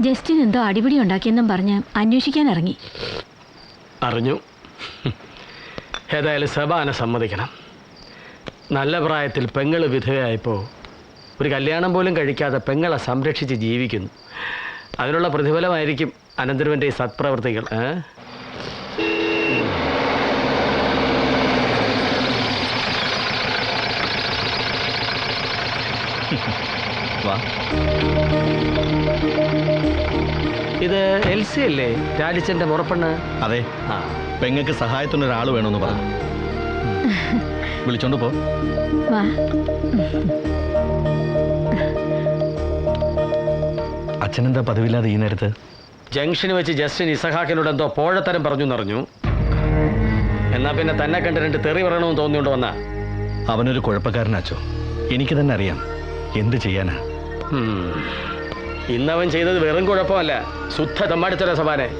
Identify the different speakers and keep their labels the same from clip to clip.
Speaker 1: Justin എന്തോ അടിപിടി ഉണ്ടാക്കിയെന്നും പറഞ്ഞ് അന്വേഷിക്കാൻ ഇറങ്ങി.
Speaker 2: അറിഞ്ഞു. ഏതായാലും സബാന സമ്മതിക്കണം. നല്ല പ്രായത്തിൽ പെങ്ങൾ വിധവയായപ്പോൾ ഒരു കല്യാണം പോലും കഴിക്കാതെ പെങ്ങളെ സംരക്ഷിച്ച് ജീവിക്കുന്നു. അതിനുള്ള പ്രതിഫലമായിരിക്കും അനന്തരവന്റെ ഈ സത്പ്രവർത്തികൾ ഏ?
Speaker 3: വാ.
Speaker 2: ഇത് എൽസി അല്ലേ? രാജിച്ചന്റെ മുറപ്പെണ്ണ്
Speaker 3: അതെ.
Speaker 2: ആ.
Speaker 3: പെങ്ങൾക്ക് സഹായത്തിന് ഒരാൾ വേണമെന്ന് പറഞ്ഞു വിളിച്ചോണ്ട് പോ. അച്ഛനെന്താ പതിവില്ലാതെ ഈ നേരത്ത്?
Speaker 2: ജംഗ്ഷന് വെച്ച് ജസ്റ്റിൻ ഇസഹാക്കിനോട് എന്തോ പോഴത്തരം പറഞ്ഞു എന്നറിഞ്ഞു എന്നാ പിന്നെ തന്നെ കണ്ട് രണ്ട് തെറി പറയണമെന്ന് തോന്നിയോണ്ട് വന്ന?
Speaker 3: അവനൊരു കുഴപ്പക്കാരനാച്ചോ. എനിക്ക് തന്നെ അറിയാം. എന്ത് ചെയ്യാനാ?
Speaker 2: ഇന്നവൻ ചെയ്തത് വെറും കുഴപ്പമല്ല. ശുദ്ധ തമ്മാടിത്തര സഭാനെ.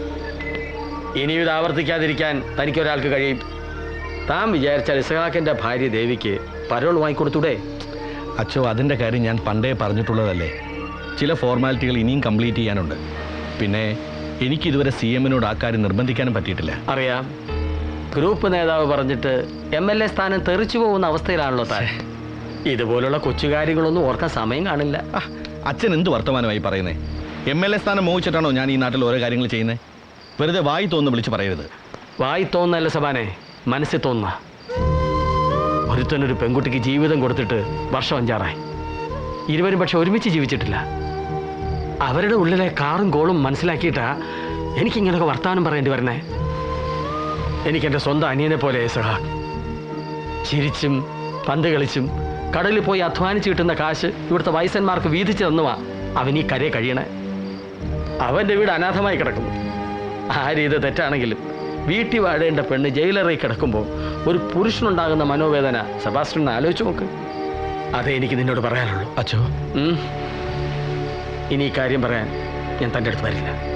Speaker 2: ഇനി ഇത് ആവർത്തിക്കാതിരിക്കാൻ തനിക്കൊരാൾക്ക് കഴിയും. താൻ വിചാരിച്ചാൽ ഇസഹാക്കിന്റെ ഭാര്യ ദേവിക്ക് പരോൾ വാങ്ങിക്കൊടുത്തൂടെ?
Speaker 3: അച്ചോ അതിന്റെ കാര്യം ഞാൻ പണ്ടേ പറഞ്ഞിട്ടുള്ളതല്ലേ? ചില ഫോർമാലിറ്റികൾ ഇനിയും കംപ്ലീറ്റ് ചെയ്യാനുണ്ട്. പിന്നെ എനിക്കിതുവരെ സി എമ്മിനോട് ആ കാര്യം നിർബന്ധിക്കാനും പറ്റിയിട്ടില്ല.
Speaker 2: അറിയാം. ഗ്രൂപ്പ് നേതാവ് പറഞ്ഞിട്ട് എം എൽ എ സ്ഥാനം തെറിച്ചു പോകുന്ന അവസ്ഥയിലാണല്ലോ താൻ. ഇതുപോലുള്ള കൊച്ചുകാര്യങ്ങളൊന്നും ഓർക്കാൻ സമയം കാണില്ല.
Speaker 3: അച്ഛൻ എന്ത് വർത്തമാനമായി പറയുന്നേ? എം എൽ എ സ്ഥാനം മോഹിച്ചിട്ടാണോ ഞാൻ ഈ നാട്ടിൽ ഓരോ കാര്യങ്ങൾ ചെയ്യുന്നത് വെറുതെ വായി തോന്നുന്നു വിളിച്ച് പറയരുത്.
Speaker 2: വായി തോന്നല്ല സബാനെ മനസ്സിൽ തോന്നുന്ന. ഒരുത്തനൊരു പെൺകുട്ടിക്ക് ജീവിതം കൊടുത്തിട്ട് വർഷം അഞ്ചാറായി. ഇരുവരും പക്ഷെ ഒരുമിച്ച് ജീവിച്ചിട്ടില്ല. അവരുടെ ഉള്ളിലെ കാറും കോളും മനസ്സിലാക്കിയിട്ടാ എനിക്കിങ്ങനൊക്കെ വർത്തമാനം പറയേണ്ടി വരണേ. എനിക്ക് എന്റെ സ്വന്തം അനിയനെ പോലെ സഹാ. ചിരിച്ചും പന്ത് കളിച്ചും കടലിൽ പോയി അധ്വാനിച്ച് കിട്ടുന്ന കാശ് ഇവിടുത്തെ വയസ്സന്മാർക്ക് വീതിച്ചു തന്നുവാ അവൻ ഈ കരയെ കഴിയണേ. അവന്റെ വീട് അനാഥമായി കിടക്കുന്നു. ആ രീതി തെറ്റാണെങ്കിലും വീട്ടിൽ വാഴേണ്ട പെണ്ണ് ജയിലറിൽ കിടക്കുമ്പോൾ ഒരു പുരുഷനുണ്ടാകുന്ന മനോവേദന സെബാസ്റ്റ്യൻ ആലോചിച്ച് നോക്ക്. അതേ എനിക്ക് നിന്നോട് പറയാനുള്ളൂ.
Speaker 3: അച്ചോ
Speaker 2: ഇനി ഈ കാര്യം പറയാൻ ഞാൻ തന്റെ അടുത്ത് വരില്ല.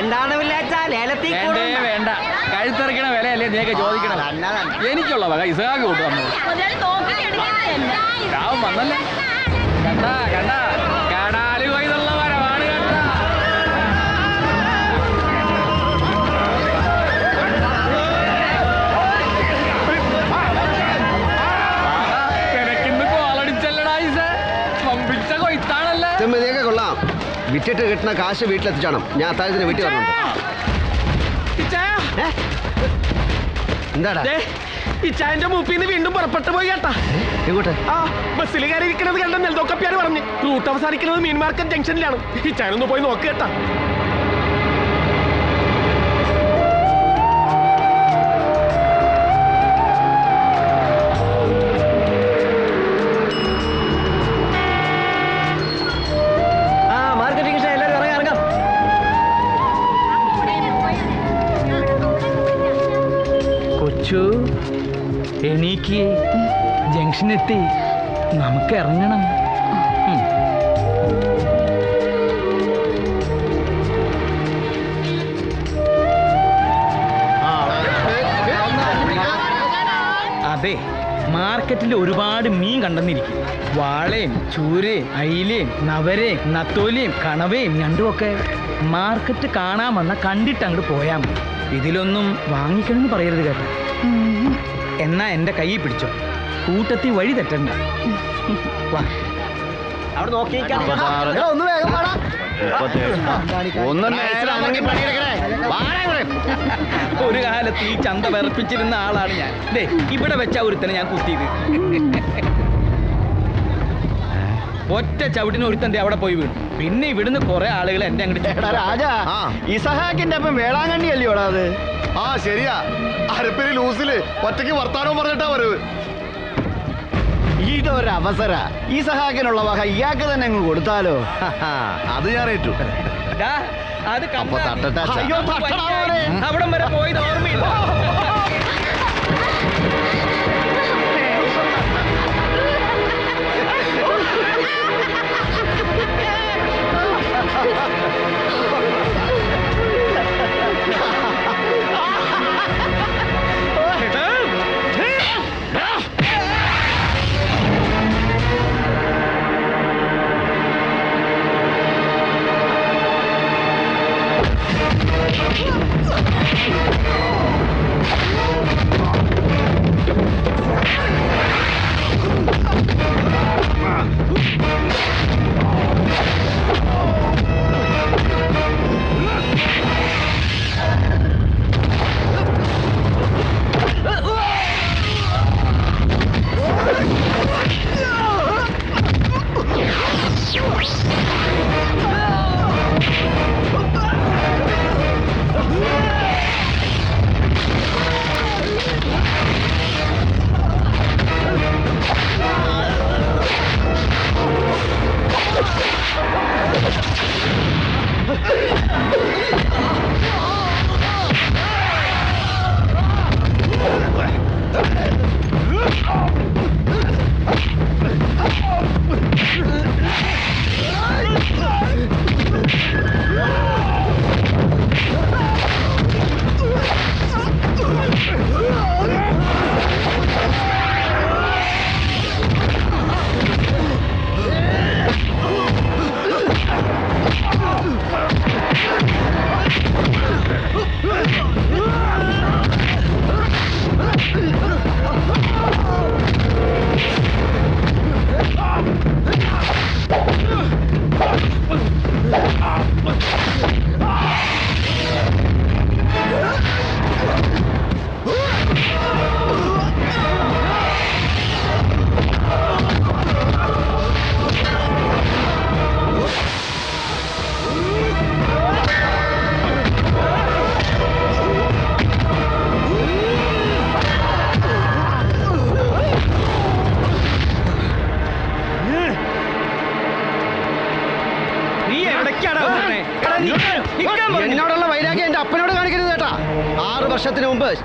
Speaker 4: എന്താണ് വില്ലാച്ച ലേലത്തിൽ
Speaker 5: വേണ്ടേ വേണ്ട. കഴുത്തിറക്കണ വിലയല്ലേ നീയൊക്കെ ചോദിക്കണം എനിക്കുള്ള വക ഇസാഖ് കൂട്ടു വന്നു രാവും വന്നല്ലേ? കണ്ടാ കണ്ട.
Speaker 6: ചെമ്മതിയൊക്കെ കൊള്ളാം. വിറ്റിട്ട് കിട്ടുന്ന കാശ് വീട്ടിലെത്തിച്ചാണോ. ഞാൻ അത്താഴത്തിന് വീട്ടിൽ വന്നിട്ടുണ്ട്
Speaker 5: ഇച്ചാ,
Speaker 6: എന്താടാ?
Speaker 2: ഈ ചായന്റെ മൂപ്പിന്ന് വീണ്ടും പുറപ്പെട്ടു പോയി കേട്ടാ.
Speaker 6: എങ്ങോട്ട്?
Speaker 2: ആ ബസ്സിൽ കയറി ഇരിക്കുന്നത് കണ്ട? നെൽതോക്കപ്പിയാർ പറഞ്ഞു. റൂട്ട് അവസാനിക്കുന്നത് മീൻ മാർക്കറ്റ് ജംഗ്ഷനിലാണ്. ഈ ചായനൊന്ന് പോയി നോക്ക് കേട്ടാ.
Speaker 5: ജംഗ്ഷനെത്തി നമുക്ക് ഇറങ്ങണം. അതെ മാർക്കറ്റിൽ ഒരുപാട് മീൻ കണ്ടെന്നിരിക്കും. വാളയും ചൂരയും അയിലയും നവരയും നത്തോലിയും കണവയും ഞണ്ടുമൊക്കെ മാർക്കറ്റ് കാണാൻ വന്ന കണ്ടിട്ട് അങ്ങോട്ട് പോയാൽ മതി. ഇതിലൊന്നും വാങ്ങിക്കണമെന്ന് പറയരുത് കേട്ടോ. എന്നാ എന്റെ കൈ പിടിച്ചോ. കൂട്ടത്തിൽ വഴി തെറ്റണ്ട. വാ.
Speaker 4: അവിടെ നോക്കിയിരിക്കാം
Speaker 6: ഒന്ന് വേഗം പാടാ ഒന്ന്
Speaker 5: ഒരു കാലത്ത് ഈ ചന്ത വിറപ്പിച്ചിരുന്ന ആളാണ് ഞാൻ. ദേ ഇവിടെ വെച്ച ഒരുത്തനെ ഞാൻ കുത്തിയത്. ഒറ്റ ചവിട്ടിന് ഒരുത്തന്റെ അവിടെ പോയി വീണു. പിന്നെ ഇവിടുന്ന് കുറെ ആളുകൾ എന്റെ അങ്ങോട്ട്
Speaker 6: രാജാ ഇസഹാക്കിന്റെ അപ്പം വേളാങ്കണ്ണി അല്ലയോടാ അത്?
Speaker 7: ആ ശരിയാ. അരപ്പിന് ലൂസിൽ ഒറ്റയ്ക്ക് വർത്താനവും പറഞ്ഞിട്ടാ വരവ്.
Speaker 6: ഇതൊരവസര. ഈ സഹാക്കിനുള്ള വക ഇയാൾക്ക് തന്നെ അങ്ങ് കൊടുത്താലോ?
Speaker 7: അത് ഞാൻ ഏറ്റു.
Speaker 5: അത്
Speaker 6: അപ്പൊ തട്ടട്ടെ അച്ഛാ.
Speaker 5: അവിടം വരെ പോയത് ഓർമ്മയില്ല.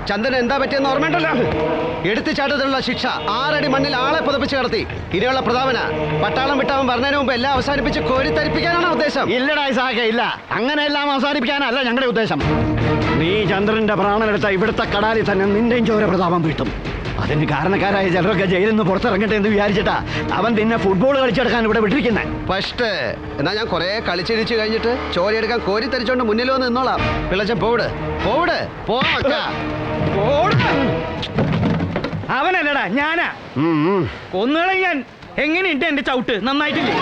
Speaker 6: ചന്ദ്രൻ എന്താ പറ്റിയെന്ന് ഓർമ്മയുണ്ടല്ലോ എടുത്തു ചാട്ടത്തിലുള്ള ശിക്ഷ ആറടി മണ്ണിൽ ആളെ പുതപ്പിച്ച് കടത്തി. ഇനിയുള്ള പ്രതാപന പട്ടാളം വിട്ടവൻ പറഞ്ഞതിന് മുമ്പ് എല്ലാം അവസാനിപ്പിച്ച് കോരിത്തരിപ്പിക്കാനാണ് ഉദ്ദേശം?
Speaker 7: ഇല്ലടാ ഇസാഖെ ഇല്ല. അങ്ങനെ എല്ലാം അവസാനിപ്പിക്കാനല്ല ഞങ്ങളുടെ ഉദ്ദേശം. നീ ചന്ദ്രന്റെ പ്രാണനെടുത്ത ഇവിടുത്തെ കടാലിൽ തന്നെ നിന്റെയും ചോര പ്രതാപം വീട്ടും. അതിന് കാരണക്കാരായ ചിലരൊക്കെ ജയിലിൽ നിന്ന് പുറത്തിറങ്ങട്ടെ എന്ന് വിചാരിച്ചിട്ടാ അവൻ നിന്നെ ഫുട്ബോൾ കളിച്ചെടുക്കാൻ ഇവിടെ വിട്ടിരിക്കുന്നത്
Speaker 6: ഫസ്റ്റ് എന്നാ ഞാൻ കുറെ കളിച്ചിരിച്ചു കഴിഞ്ഞിട്ട് ചോരയെടുക്കാൻ കോരിത്തരിച്ചോണ്ട് മുന്നിൽ വന്ന് നിന്നോളാം. വിളച്ച പോവിട്. പോവിട്.
Speaker 5: അവനല്ലടാ ഞാനാ. കൊന്നുകളെ ഞാൻ. എങ്ങനെയുണ്ട് എന്റെ ചവിട്ട്? നന്നായിട്ടില്ലേ?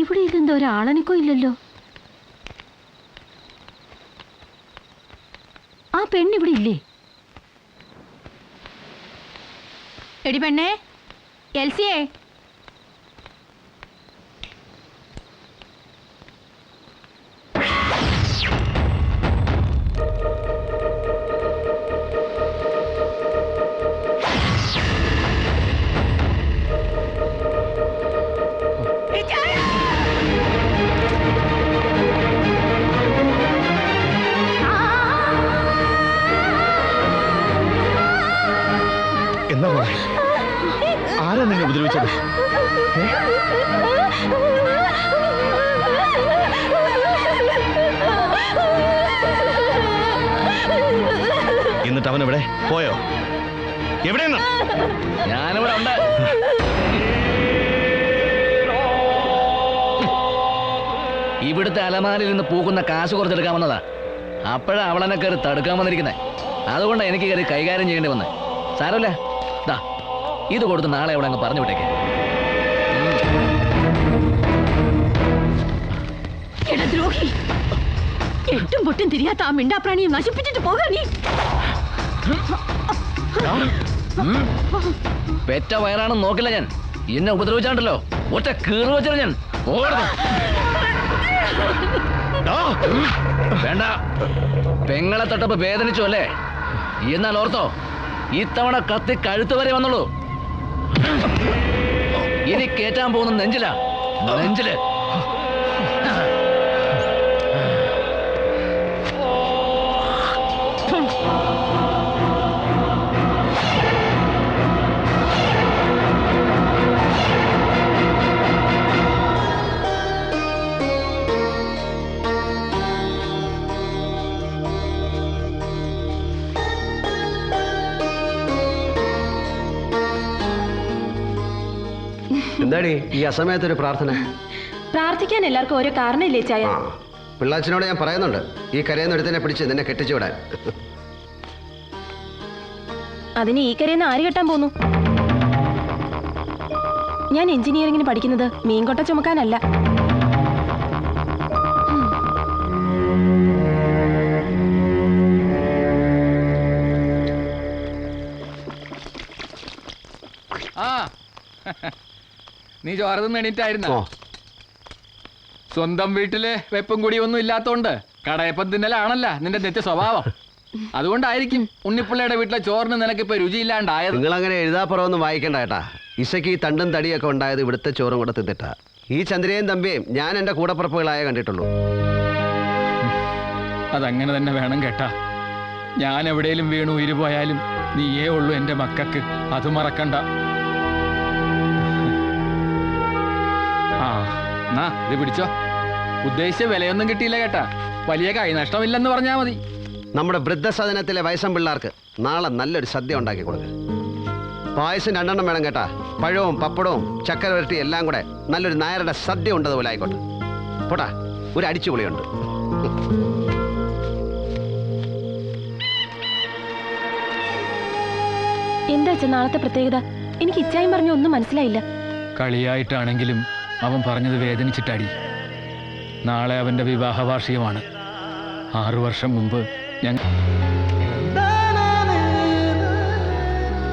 Speaker 1: ഇവിടെ ഇതെന്തോ ഒരാളനിക്കോ ഇല്ലല്ലോ. ആ പെണ്ണിവിടെ ഇല്ലേ? എടി പെണ്ണേ എൽസിയേ.
Speaker 3: പോയോ? എവിടെയെന്ന്
Speaker 4: ഞാനിവിടെ ഉണ്ട്. ഇവിടുത്തെ അലമാരിൽ നിന്ന് പൂക്കുന്ന കാശ് കുറച്ചെടുക്കാൻ വന്നതാ. അപ്പോഴാ അവളെന്നെ കയറി തടുക്കാൻ വന്നിരിക്കുന്നത് അതുകൊണ്ടാണ് എനിക്ക് കയറി കൈകാര്യം ചെയ്യേണ്ടി വന്നത് സാരമില്ല. ദാ ഇത് കൊടുത്ത് നാളെ അവിടെ അങ്ങ് പറഞ്ഞു വിട്ടേക്ക്.
Speaker 1: ദ്രോഹി എട്ടും പൊട്ടും തിരിയാത്ത ആ മിണ്ടാപ്രാണിയെ നശിപ്പിച്ചിട്ട് പോകാ നീ.
Speaker 4: പെറ്റ വയറാണെന്ന് നോക്കില്ല ഞാൻ. എന്നെ ഉപദ്രവിച്ചാണ്ടല്ലോ. ഒറ്റ കീറി വെച്ചത് ഞാൻ വേണ്ട. പെങ്ങളെ തൊട്ടപ്പോ വേദനിച്ചു അല്ലേ? എന്നാൽ ഓർത്തോ ഇത്തവണ കത്തി കഴുത്ത് വരെ വന്നുള്ളൂ. ഇനി കേറ്റാൻ പോകുന്ന നെഞ്ചില. നെഞ്ചിൽ.
Speaker 6: എന്താടി ഈ അസമയത്തൊരു പ്രാർത്ഥന?
Speaker 1: പ്രാർത്ഥിക്കാൻ എല്ലാവർക്കും ഒരു കാരണമില്ലേ ചായ?
Speaker 6: ആ പിള്ളാച്ചനോട് ഞാൻ പറയുന്നുണ്ട്. ഈ കരയെന്ന് എടുത്തിനെ പിടിച്ച് നിന്നെ കെട്ടിച്ചു വിടാൻ.
Speaker 8: അതിന് ഈ കരയെന്ന് ആര് കെട്ടാൻ പോന്നു? ഞാൻ എഞ്ചിനീയറിംഗിന് പഠിക്കുന്നത് മീൻകൊട്ട ചുമക്കാനല്ല.
Speaker 9: ആ. നീ ചോരതും എണീറ്റായിരുന്ന? സ്വന്തം വീട്ടിൽ വെപ്പും കൂടി ഒന്നും ഇല്ലാത്തോണ്ട് കടയപ്പം തിന്നലാണല്ല നിന്റെ തെറ്റ സ്വഭാവം. അതുകൊണ്ടായിരിക്കും ഉണ്ണിപ്പിള്ളയുടെ വീട്ടിലെ ചോറിന് നിനക്കിപ്പോ രുചിയില്ലാണ്ടായത്.
Speaker 6: നിങ്ങൾ അങ്ങനെ എഴുതാപ്പുറമൊന്നും വായിക്കണ്ട ഏട്ടാ. ഇശയ്ക്ക് ഈ തണ്ടും തടിയൊക്കെ ഉണ്ടായത് ഇവിടുത്തെ ചോറും കൂടെ തിന്നിട്ടാ. ഈ ചന്ദ്രയും തമ്പിയും ഞാൻ എന്റെ കൂടപ്പുറപ്പുകളായ കണ്ടിട്ടുള്ളൂ.
Speaker 9: അതങ്ങനെ തന്നെ വേണം കേട്ടാ. ഞാൻ എവിടെയും വീണു ഉയരുപോയാലും നീയേ ഉള്ളൂ എന്റെ മക്കൾക്ക് അത് മറക്കണ്ട. എന്നാ ഇത് പിടിച്ചോ. ഉദ്ദേശിച്ച വിലയൊന്നും കിട്ടിയില്ല കേട്ടാ. വലിയ കൈനഷ്ടമില്ലെന്ന് പറഞ്ഞാ മതി.
Speaker 6: നമ്മുടെ വൃദ്ധസദനത്തിലെ വയസ്സം പിള്ളേർക്ക് നാളെ നല്ലൊരു സദ്യ ഉണ്ടാക്കി കൊടുക്കുക പായസം രണ്ടെണ്ണം വേണം കേട്ടാ. പഴവും പപ്പടവും ചക്കരവരട്ടി എല്ലാം കൂടെ നല്ലൊരു നായരുടെ സദ്യ ഉണ്ടതുപോലെ ആയിക്കോട്ടെ. പോട്ടാ ഒരു അടിച്ചുപൊളിയുണ്ട്.
Speaker 8: എന്താ നാളത്തെ പ്രത്യേകത? എനിക്ക് ഇച്ചായും പറഞ്ഞ ഒന്നും മനസ്സിലായില്ല.
Speaker 9: കളിയായിട്ടാണെങ്കിലും അവൻ പറഞ്ഞത് വേദനിച്ചിട്ടടി. നാളെ അവന്റെ വിവാഹ വാർഷികമാണ് ആറു വർഷം മുമ്പ് ഞങ്ങൾ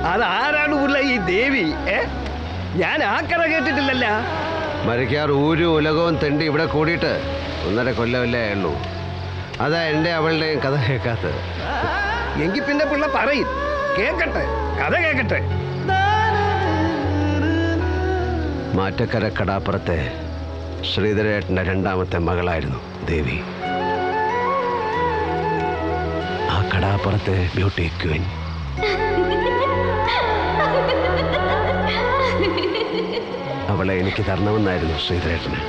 Speaker 4: അതാരാണ് ഉള്ള ഈ ദേവി? ഏ? ഞാൻ ആ കഥ കേട്ടിട്ടില്ലല്ല.
Speaker 6: മരിക്കാർ ഊരും ഉലകവും തെണ്ടി ഇവിടെ കൂടിയിട്ട് ഒന്നര കൊല്ലമല്ലേ ഉള്ളൂ അതാ എന്റെ അവളുടെയും കഥ കേൾക്കാത്തത്.
Speaker 7: എങ്കിൽ പിന്നെ പിള്ള പറയും. കേക്കട്ടെ കഥ കേക്കട്ടെ
Speaker 6: മാറ്റക്കര കടാപ്പുറത്തെ ശ്രീധരേട്ടന്റെ രണ്ടാമത്തെ മകളായിരുന്നു ദേവി. ആ കടാപ്പുറത്തെ ബ്യൂട്ടി ക്വീൻ. അവളെ എനിക്ക് തരണമെന്നായിരുന്നു ശ്രീധരേട്ടന്.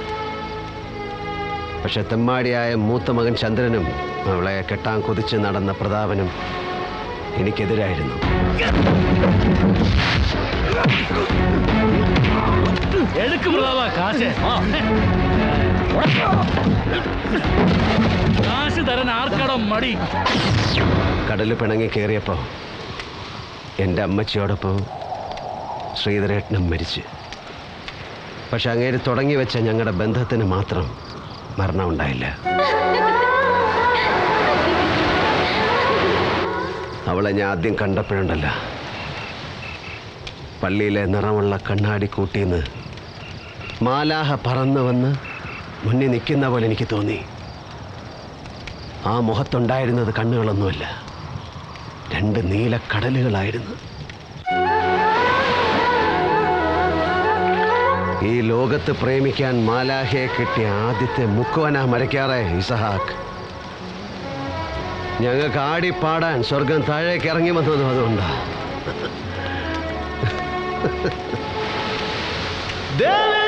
Speaker 6: പക്ഷെ തെമ്മാടിയായ മൂത്ത മകൻ ചന്ദ്രനും അവളെ കെട്ടാൻ കൊതിച്ച് നടന്ന പ്രതാപനും എനിക്കെതിരായിരുന്നു.
Speaker 3: മടി.
Speaker 6: കടൽ പിണങ്ങി കയറിയപ്പോ എന്റെ അമ്മച്ചിയോടൊപ്പം ശ്രീധരേട്ടനും മരിച്ചു. പക്ഷെ അങ്ങേര് തുടങ്ങി വെച്ച ഞങ്ങളുടെ ബന്ധത്തിന് മാത്രം മരണം ഉണ്ടായില്ല. അവളെ ഞാൻ ആദ്യം കണ്ടപ്പോഴുണ്ടല്ല. പള്ളിയിലെ നിറമുള്ള കണ്ണാടി കൂട്ടിന്ന് മാലാഹ പറന്നു വന്ന് മുന്നിൽ നിൽക്കുന്ന പോലെ എനിക്ക് തോന്നി. ആ മുഖത്തുണ്ടായിരുന്നത് കണ്ണുകളൊന്നുമല്ല. രണ്ട് നീല കടലുകളായിരുന്നു. ഈ ലോകത്ത് പ്രേമിക്കാൻ മാലാഹയെ കിട്ടിയ ആദ്യത്തെ മുക്കുവന മരയ്ക്കാറെ ഇസഹാക്ക്. ഞങ്ങൾക്ക് ആടിപ്പാടാൻ സ്വർഗം താഴേക്ക് ഇറങ്ങി വന്നതും അതുകൊണ്ടാ.
Speaker 3: ദേവേ!